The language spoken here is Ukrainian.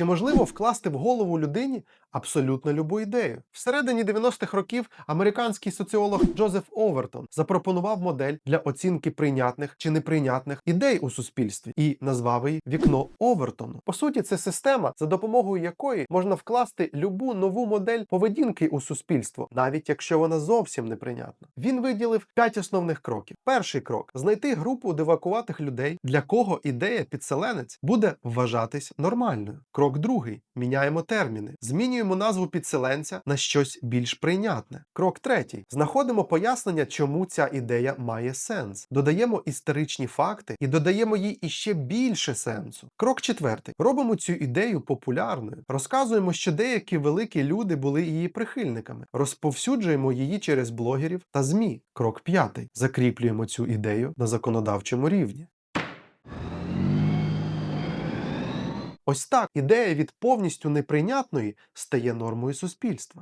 Чи можливо вкласти в голову людині абсолютно любу ідею? Всередині 90-х років американський соціолог Джозеф Овертон запропонував модель для оцінки прийнятних чи неприйнятних ідей у суспільстві і назвав її вікно Овертону. По суті, це система, за допомогою якої можна вкласти любу нову модель поведінки у суспільство, навіть якщо вона зовсім неприйнятна. Він виділив п'ять основних кроків. Перший крок знайти групу девакуватих людей, для кого ідея підселенець буде вважатись нормальною. Крок другий міняємо терміни, змінюємо назву підселенця на щось більш прийнятне. Крок третій знаходимо пояснення, чому ця ідея має сенс. Додаємо історичні факти і додаємо їй іще більше сенсу. Крок четвертий робимо цю ідею популярною, розказуємо, що деякі великі люди були її прихильниками, розповсюджуємо її через блогерів та змі. Крок п'ятий закріплюємо цю ідею на законодавчому рівні. Ось так ідея від повністю неприйнятної стає нормою суспільства.